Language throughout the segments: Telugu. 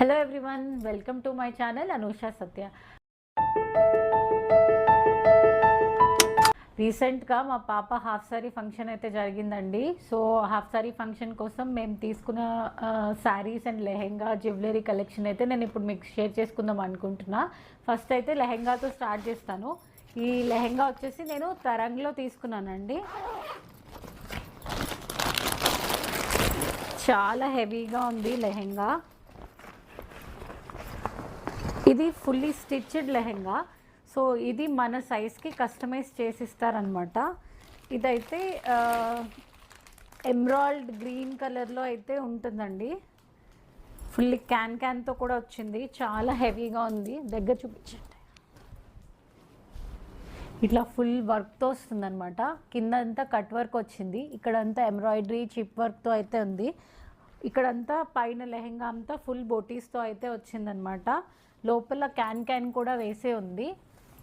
Hello everyone welcome to my channel Anusha Satya రీసెంట్గా మా పాప హాఫ్ సారీ ఫంక్షన్ అయితే జరిగిందండి. సో హాఫ్ సారీ ఫంక్షన్ కోసం మేము తీసుకున్న saris and lehenga jewellery collection అయితే నేను ఇప్పుడు మీకు షేర్ చేసుకుందాం అనుకుంటున్నా. ఫస్ట్ అయితే లెహెంగాతో స్టార్ట్ చేస్తాను. ఈ లెహెంగా వచ్చేసి నేను తరంగ్లో తీసుకున్నానండి. చాలా హెవీగా ఉంది లెహెంగా ఇది ఫుల్లీ స్టిచ్డ్ లెహెంగా. సో ఇది మన సైజ్కి కస్టమైజ్ చేసిస్తారనమాట ఇదైతే ఎమ్రాల్డ్ గ్రీన్ కలర్లో అయితే ఉంటుందండి. ఫుల్లీ క్యాన్ క్యాన్తో కూడా వచ్చింది. చాలా హెవీగా ఉంది. దగ్గర చూపించండి. ఇట్లా ఫుల్ వర్క్తో వస్తుంది అనమాట కట్ వర్క్ వచ్చింది. ఇక్కడంతా ఎంబ్రాయిడరీ చిప్ వర్క్తో అయితే ఉంది. ఇక్కడంతా పైన లెహెంగా అంతా ఫుల్ బోటీస్తో అయితే వచ్చిందనమాట లోపల క్యాన్ క్యాన్ కూడా వేసే ఉంది.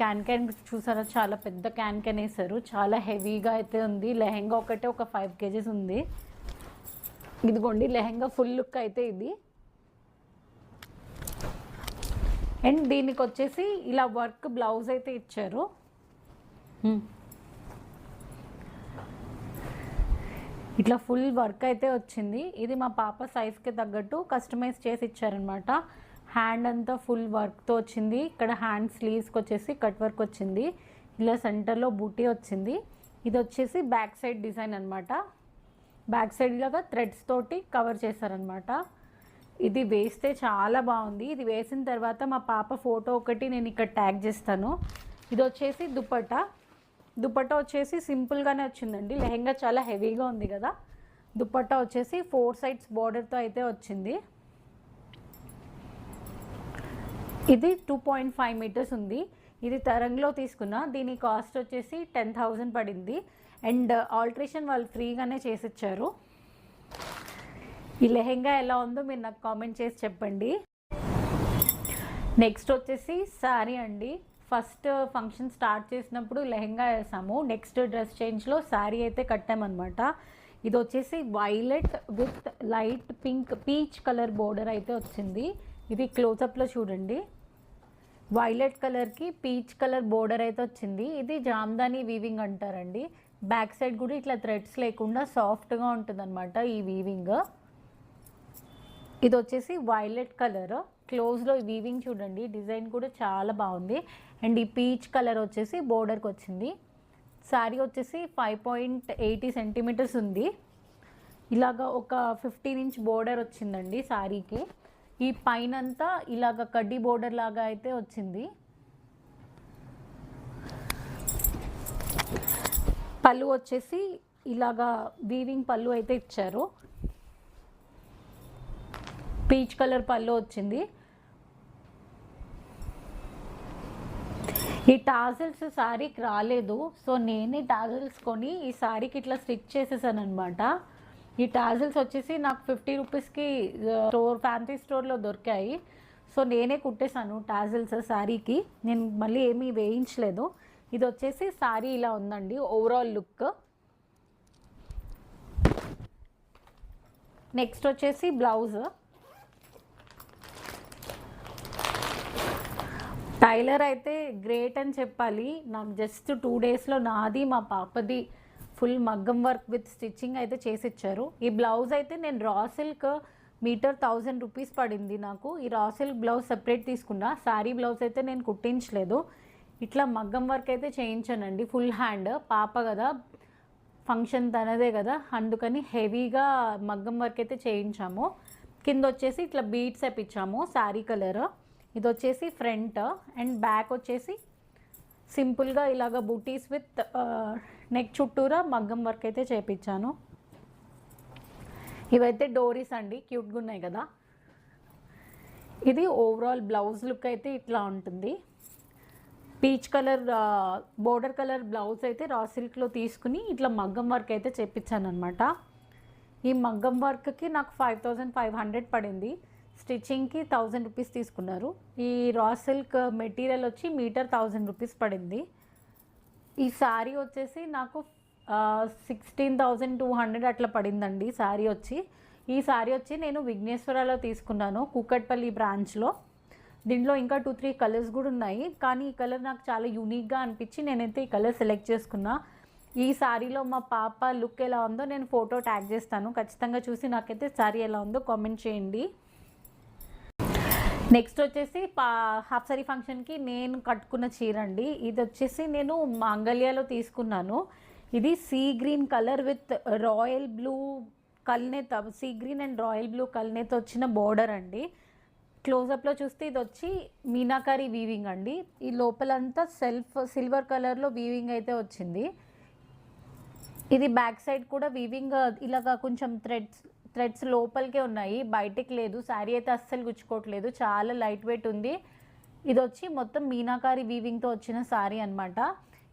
క్యాన్ క్యాన్ చూసారా? చాలా పెద్ద క్యాన్ క్యాన్ వేసారు చాలా హెవీగా అయితే ఉంది. లెహెంగా ఒకటే ఒక ఫైవ్ కేజీస్ ఉంది. ఇదిగోండి లెహెంగా ఫుల్ లుక్ అయితే ఇది. అండ్ దీనికి వచ్చేసి ఇలా వర్క్ బ్లౌజ్ అయితే ఇచ్చారు. ఇట్లా ఫుల్ వర్క్ అయితే వచ్చింది. ఇది మా పాప సైజ్కి తగ్గట్టు కస్టమైజ్ చేసి ఇచ్చారనమాట హ్యాండ్ అంతా ఫుల్ వర్క్తో వచ్చింది. ఇక్కడ హ్యాండ్ స్లీవ్స్కి వచ్చేసి కట్ వర్క్ వచ్చింది. ఇలా సెంటర్లో బూటీ వచ్చింది. ఇది వచ్చేసి బ్యాక్ సైడ్ డిజైన్ అనమాట బ్యాక్ సైడ్ లాగా థ్రెడ్స్ తోటి కవర్ చేశారనమాట ఇది వేస్తే చాలా బాగుంది. ఇది వేసిన తర్వాత మా పాప ఫోటో ఒకటి నేను ఇక్కడ ట్యాగ్ చేస్తాను. ఇది వచ్చేసి దుపట్టా. దుపట్టా వచ్చేసి సింపుల్గానే వచ్చిందండి. లెహెంగా చాలా హెవీగా ఉంది కదా. దుపట్టా వచ్చేసి ఫోర్ సైడ్స్ బార్డర్తో అయితే వచ్చింది. ఇది టూ పాయింట్ ఫైవ్ మీటర్స్ ఉంది. ఇది తరంగ్లో తీసుకున్న దీని కాస్ట్ వచ్చేసి టెన్ థౌజండ్ పడింది. అండ్ ఆల్ట్రేషన్ వాళ్ళు ఫ్రీగానే చేసిచ్చారు. ఈ లెహెంగా ఎలా ఉందో మీరు నాకు కామెంట్ చేసి చెప్పండి. నెక్స్ట్ వచ్చేసి శారీ అండి. ఫస్ట్ ఫంక్షన్ స్టార్ట్ చేసినప్పుడు లెహెంగా వేసాము. నెక్స్ట్ డ్రెస్ చేంజ్లో శారీ అయితే కట్టామన్నమాట. ఇది వచ్చేసి violet with light pink peach colour border అయితే వచ్చింది. ఇది క్లోజప్లో చూడండి. వైలెట్ కలర్కి పీచ్ కలర్ బోర్డర్ అయితే వచ్చింది. ఇది జామ్దాని వీవింగ్ అంటారండి. బ్యాక్ సైడ్ కూడా ఇట్లా థ్రెడ్స్ లేకుండా సాఫ్ట్గా ఉంటుందన్నమాట ఈ వీవింగ్ ఇది వచ్చేసి వైలెట్ కలర్ క్లోజ్లో వీవింగ్ చూడండి. డిజైన్ కూడా చాలా బాగుంది. అండ్ ఈ పీచ్ కలర్ వచ్చేసి బోర్డర్కి వచ్చింది. శారీ వచ్చేసి ఫైవ్ పాయింట్ ఎయిటీ సెంటీమీటర్స్ ఉంది. ఇలాగ ఒక ఫిఫ్టీన్ ఇంచ్ బోర్డర్ వచ్చిందండి శారీకి ఈ పైనంతా ఇలాగ కడ్డీ బోర్డర్ లాగా అయితే వచ్చింది. పళ్ళు వచ్చేసి ఇలాగా వీవింగ్ పళ్ళు అయితే ఇచ్చారు. పీచ్ కలర్ పళ్ళు వచ్చింది. ఈ టాజిల్స్ శారీకి రాలేదు. సో నేనే టాజిల్స్ కొని ఈ శారీకి ఇట్లా స్టిచ్ చేసేసాను అనమాట ఈ టాజిల్స్ వచ్చేసి నాకు ఫిఫ్టీ రూపీస్కి స్టోర్ ఫ్యాన్సీ స్టోర్లో దొరికాయి. సో నేనే కుట్టేశాను టాజిల్స్ శారీకి నేను మళ్ళీ ఏమీ వేయించలేదు. ఇది వచ్చేసి శారీ ఇలా ఉందండి ఓవరాల్ లుక్. నెక్స్ట్ వచ్చేసి బ్లౌజ్. టైలర్ అయితే గ్రేట్ అని చెప్పాలి. నాకు జస్ట్ టూ డేస్లో నాది మా పాపది. ఫుల్ మగ్గం వర్క్ విత్ స్టిచ్చింగ్ అయితే చేసి ఇచ్చారు ఈ బ్లౌజ్ అయితే నేను raw silk metre thousand rupees పడింది నాకు. ఈ రా సిల్క్ బ్లౌజ్ సెపరేట్ తీసుకున్నా. శారీ బ్లౌజ్ అయితే నేను కుట్టించలేదు. ఇట్లా మగ్గం వర్క్ అయితే చేయించానండి. Full hand. పాప కదా ఫంక్షన్ తనదే కదా. అందుకని హెవీగా మగ్గం వర్క్ అయితే చేయించాము. కింద వచ్చేసి ఇట్లా బీట్స్ వేపించాము శారీ కలర్. ఇది వచ్చేసి ఫ్రంట్ అండ్ బ్యాక్ వచ్చేసి సింపుల్గా ఇలాగ బూటీస్ విత్ నెక్ చుట్టూరా మగ్గం వర్క్ అయితే చేపించాను ఇవైతే డోరీస్ అండి క్యూట్గా ఉన్నాయి కదా. ఇది ఓవరాల్ బ్లౌజ్ లుక్ అయితే ఇట్లా ఉంటుంది. Peach colour border colour blouse అయితే రా సిల్క్లో తీసుకుని ఇట్లా మగ్గం వర్క్ అయితే చేపించాను అనమాట ఈ మగ్గం వర్క్కి నాకు ఫైవ్ థౌజండ్ ఫైవ్ హండ్రెడ్ పడింది. స్టిచ్చింగ్కి థౌజండ్ రూపీస్ తీసుకున్నారు. ఈ రా సిల్క్ మెటీరియల్ వచ్చి మీటర్ థౌజండ్ రూపీస్ పడింది. ఈ శారీ వచ్చేసి నాకు సిక్స్టీన్ థౌజండ్ టూ హండ్రెడ్ అట్లా పడిందండి శారీ వచ్చి. ఈ సారీ వచ్చి నేను విఘ్నేశ్వరాలో తీసుకున్నాను కూకట్పల్లి బ్రాంచ్లో దీంట్లో ఇంకా టూ త్రీ కలర్స్ కూడా ఉన్నాయి. కానీ ఈ కలర్ నాకు చాలా యూనిక్గా అనిపించి నేనైతే ఈ కలర్ సెలెక్ట్ చేసుకున్నా. ఈ శారీలో మా పాప లుక్ ఎలా ఉందో నేను ఫోటో ట్యాగ్ చేస్తాను. ఖచ్చితంగా చూసి నాకైతే శారీ ఎలా ఉందో కామెంట్ చేయండి. నెక్స్ట్ వచ్చేసి పా హాఫ్ సారీ ఫంక్షన్కి నేను కట్టుకున్న చీర అండి ఇది వచ్చేసి నేను మాంగళ్యాలో తీసుకున్నాను. ఇది sea green colour with royal blue కల్నేత sea green and royal blue కల్నేత వచ్చిన బోర్డర్ అండి. క్లోజప్లో చూస్తే ఇది వచ్చి మీనాకారి వీవింగ్ అండి. ఈ లోపలంతా సెల్ఫ్ సిల్వర్ కలర్లో వీవింగ్ అయితే వచ్చింది. ఇది బ్యాక్ సైడ్ కూడా వీవింగ్ ఇలాగా కొంచెం థ్రెడ్స్ థ్రెడ్స్ లోపలికే ఉన్నాయి బయటికి లేదు శారీ అయితే అస్సలు గుచ్చుకోవట్లేదు చాలా లైట్ వెయిట్ ఉంది. ఇది వచ్చి మొత్తం మీనాకారి వీవింగ్తో వచ్చిన శారీ అనమాట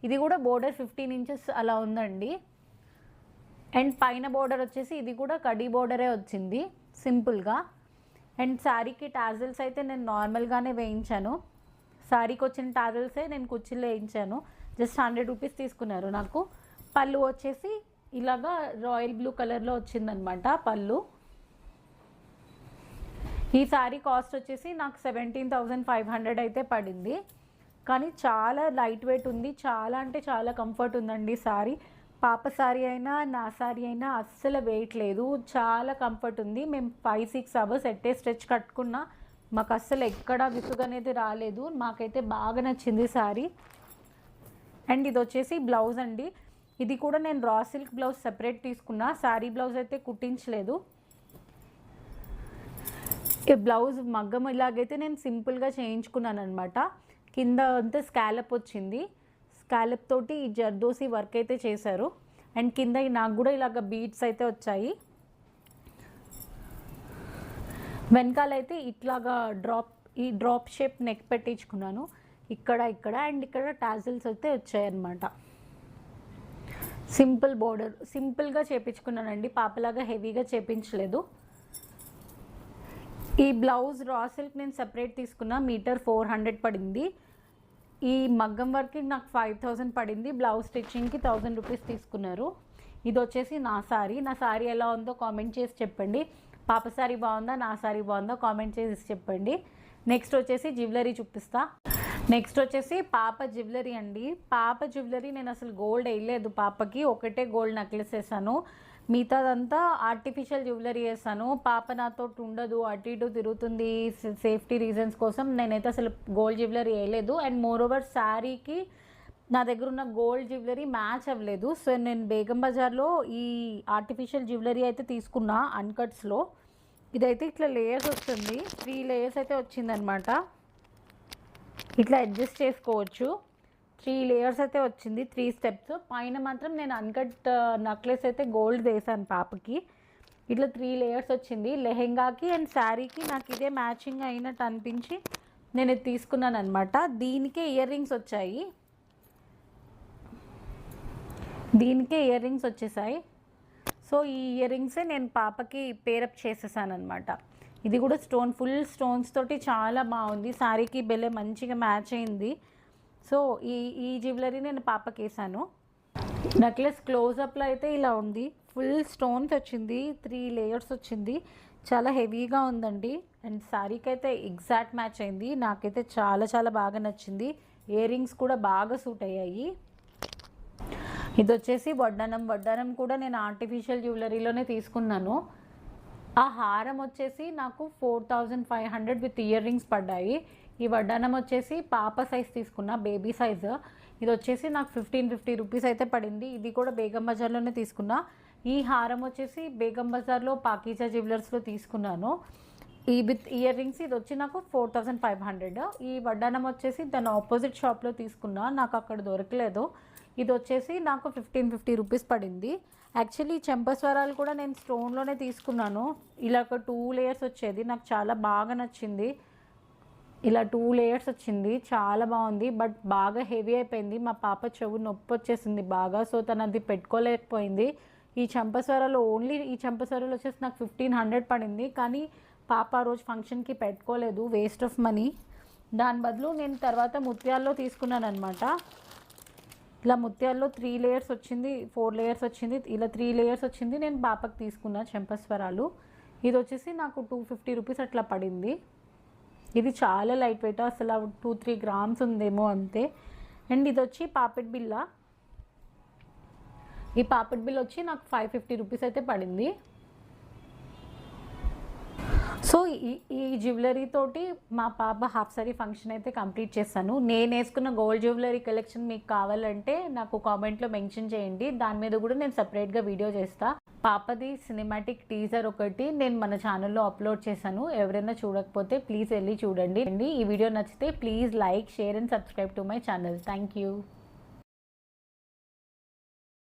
ఇది కూడా బోర్డర్ ఫిఫ్టీన్ ఇంచెస్ అలా ఉందండి. అండ్ పైన బోర్డర్ వచ్చేసి ఇది కూడా కడీ బోర్డరే వచ్చింది సింపుల్గా అండ్ శారీకి టాజల్స్ అయితే నేను నార్మల్గానే వేయించాను. శారీకి వచ్చిన టాజల్సే నేను కుర్చీలో వేయించాను. జస్ట్ హండ్రెడ్ రూపీస్ తీసుకున్నారు నాకు. పళ్ళు వచ్చేసి ఇలాగా రాయల్ బ్లూ కలర్లో వచ్చిందనమాట పళ్ళు. ఈ శారీ కాస్ట్ వచ్చేసి నాకు సెవెంటీన్ థౌజండ్ ఫైవ్ హండ్రెడ్ అయితే పడింది. కానీ చాలా లైట్ వెయిట్ ఉంది చాలా అంటే చాలా కంఫర్ట్ ఉందండి శారీ పాప శారీ అయినా నా శారీ అయినా అస్సలు వెయిట్ లేదు. చాలా కంఫర్ట్ ఉంది. మేము five six hours at a stretch కట్టుకున్నా మాకు అస్సలు ఎక్కడ విసుగనేది రాలేదు. మాకైతే బాగా నచ్చింది శారీ అండ్ ఇది వచ్చేసి బ్లౌజ్ అండి. ఇది కూడా నేను రా సిల్క్ బ్లౌజ్ సెపరేట్ తీసుకున్నా. శారీ బ్లౌజ్ అయితే కుట్టించలేదు. ఈ బ్లౌజ్ మగ్గం ఇలాగైతే నేను సింపుల్గా చేయించుకున్నాను అనమాట కింద అంతా స్కాలప్ వచ్చింది. స్కాలప్ తోటి ఈ జర్దోసి వర్క్ అయితే చేశారు. అండ్ కింద నాకు కూడా ఇలాగ బీట్స్ అయితే వచ్చాయి. వెనకాలైతే ఇట్లాగా డ్రాప్ ఈ డ్రాప్ షేప్ నెక్ పెట్టించుకున్నాను. ఇక్కడ ఇక్కడ అండ్ ఇక్కడ టాజిల్స్ అయితే వచ్చాయన్నమాట. Simple border. సింపుల్గా చేపించుకున్నానండి. పాపలాగా హెవీగా చేపించలేదు. ఈ బ్లౌజ్ రా సిల్క్ నేను సెపరేట్ తీసుకున్నా మీటర్ ఫోర్ హండ్రెడ్ పడింది. ఈ మగ్గం వర్క్కి నాకు ఫైవ్ థౌజండ్ పడింది. బ్లౌజ్ స్టిచ్చింగ్కి థౌజండ్ రూపీస్ తీసుకున్నారు. ఇది వచ్చేసి నా సారీ. నా సారీ ఎలా ఉందో కామెంట్ చేసి చెప్పండి. పాప సారీ బాగుందా? నా సారీ బాగుందా? కామెంట్ చేసి చెప్పండి. నెక్స్ట్ వచ్చేసి జ్యువెలరీ చూపిస్తా. నెక్స్ట్ వచ్చేసి పాప జ్యువెలరీ అండి. పాప జ్యువెలరీ నేను అసలు గోల్డ్ వేయలేదు పాపకి. ఒకటే గోల్డ్ నెక్లెస్ వేసాను. మిగతాదంతా ఆర్టిఫిషియల్ జ్యువెలరీ వేసాను. పాప నాతో ఉండదు అటు ఇటు తిరుగుతుంది సేఫ్టీ రీజన్స్ కోసం నేనైతే అసలు గోల్డ్ జ్యువెలరీ వేయలేదు. అండ్ మోర్ ఓవర్ శారీకి నా దగ్గర ఉన్న గోల్డ్ జ్యువెలరీ మ్యాచ్ అవ్వలేదు. సో నేను బేగం బజార్లో ఈ ఆర్టిఫిషియల్ జ్యువెలరీ అయితే తీసుకున్నా అన్కట్స్లో ఇదైతే ఇట్లా లేయర్స్ వస్తుంది. త్రీ లేయర్స్ అయితే వచ్చిందనమాట. ఇట్లా అడ్జస్ట్ చేసుకోవచ్చు. త్రీ లేయర్స్ అయితే వచ్చింది త్రీ స్టెప్స్ పైన మాత్రం నేను అన్కట్ నక్లెస్ uh, అయితే గోల్డ్ వేసాను పాపకి. ఇట్లా త్రీ లేయర్స్ వచ్చింది. లెహెంగాకి అండ్ శారీకి నాకు ఇదే మ్యాచింగ్ అయినట్టు అనిపించి నేను ఇది తీసుకున్నాను అనమాట దీనికే ఇయర్ రింగ్స్ వచ్చాయి. దీనికే ఇయర్ రింగ్స్ వచ్చేసాయి. సో ఈ ఇయర్ రింగ్సే నేను పాపకి పేరప్ చేసేసాను అనమాట ఇది కూడా స్టోన్ ఫుల్ స్టోన్స్ తోటి చాలా బాగుంది. శారీకి బెలే మంచిగా మ్యాచ్ అయింది. సో ఈ ఈ జ్యువెలరీ నేను పాపకి వేసాను నెక్లెస్ క్లోజప్లో అయితే ఇలా ఉంది. ఫుల్ స్టోన్స్ వచ్చింది త్రీ లేయర్స్ వచ్చింది. చాలా హెవీగా ఉందండి. అండ్ శారీకి అయితే ఎగ్జాక్ట్ మ్యాచ్ అయింది. నాకైతే చాలా చాలా బాగా నచ్చింది. ఇయర్ రింగ్స్ కూడా బాగా సూట్ అయ్యాయి. ఇది వచ్చేసి వడ్డానం. వడ్డానం కూడా నేను ఆర్టిఫిషియల్ జ్యువెలరీలోనే తీసుకున్నాను. ఆ హారం వచ్చేసి నాకు four thousand five hundred with earrings పడ్డాయి. ఈ వడ్డానం వచ్చేసి పాప సైజ్ తీసుకున్న బేబీ సైజ్. ఇది వచ్చేసి నాకు ఫిఫ్టీన్ ఫిఫ్టీ రూపీస్ అయితే పడింది. ఇది కూడా బేగం బజార్లోనే తీసుకున్నా. ఈ హారం వచ్చేసి బేగం బజార్లో పాకీజా జ్యువెలర్స్లో తీసుకున్నాను. ఈ విత్ ఇయర్ రింగ్స్ ఇది వచ్చి నాకు ఫోర్ థౌజండ్ ఫైవ్ హండ్రెడ్. ఈ వడ్డానం వచ్చేసి దాని ఆపోజిట్ షాప్లో తీసుకున్నా. నాకు అక్కడ దొరకలేదు. ఇది వచ్చేసి నాకు ఫిఫ్టీన్ ఫిఫ్టీ రూపీస్ పడింది. యాక్చువల్లీ చెంపస్వరాలు కూడా నేను స్టోన్లోనే తీసుకున్నాను. ఇలా ఒక టూ లేయర్స్ వచ్చేది. నాకు చాలా బాగా నచ్చింది. ఇలా టూ లేయర్స్ వచ్చింది. చాలా బాగుంది. బట్ బాగా హెవీ అయిపోయింది. మా పాప చెవు నొప్పి వచ్చేసింది బాగా. సో తను అది పెట్టుకోలేకపోయింది. ఈ చంపస్వరాలు ఓన్లీ ఈ చంపస్వరాలు వచ్చేసి నాకు ఫిఫ్టీన్ హండ్రెడ్ పడింది. కానీ పాప ఆ రోజు ఫంక్షన్కి పెట్టుకోలేదు. వేస్ట్ ఆఫ్ మనీ దాని బదులు నేను తర్వాత ముత్యాల్లో తీసుకున్నాను అనమాట ఇలా ముత్యాల్లో త్రీ లేయర్స్ వచ్చింది ఫోర్ లేయర్స్ వచ్చింది ఇలా త్రీ లేయర్స్ వచ్చింది నేను పాపకి తీసుకున్నా చెంపస్వరాలు. ఇది వచ్చేసి నాకు టూ ఫిఫ్టీ రూపీస్ అట్లా పడింది. ఇది చాలా లైట్ వెయిట్ అసలు టూ త్రీ గ్రామ్స్ ఉందేమో అంతే. అండ్ ఇది వచ్చి పాపిడ్ బిల్ల. ఈ పాపిడ్ బిల్ వచ్చి నాకు ఫైవ్ ఫిఫ్టీ రూపీస్ అయితే పడింది. సో ఈ ఈ జ్యువెలరీ తోటి మా పాప హాఫ్ సారీ ఫంక్షన్ అయితే కంప్లీట్ చేశాను నేను వేసుకున్న గోల్డ్ జ్యువెలరీ కలెక్షన్ మీకు కావాలంటే నాకు కామెంట్లో మెన్షన్ చేయండి. దాని మీద కూడా నేను సపరేట్గా వీడియో చేస్తా. పాపది సినిమాటిక్ టీజర్ ఒకటి నేను మన ఛానల్లో అప్లోడ్ చేశాను. ఎవరైనా చూడకపోతే ప్లీజ్ వెళ్ళి చూడండి. ఈ వీడియో నచ్చితే please like share and subscribe to my channel thank you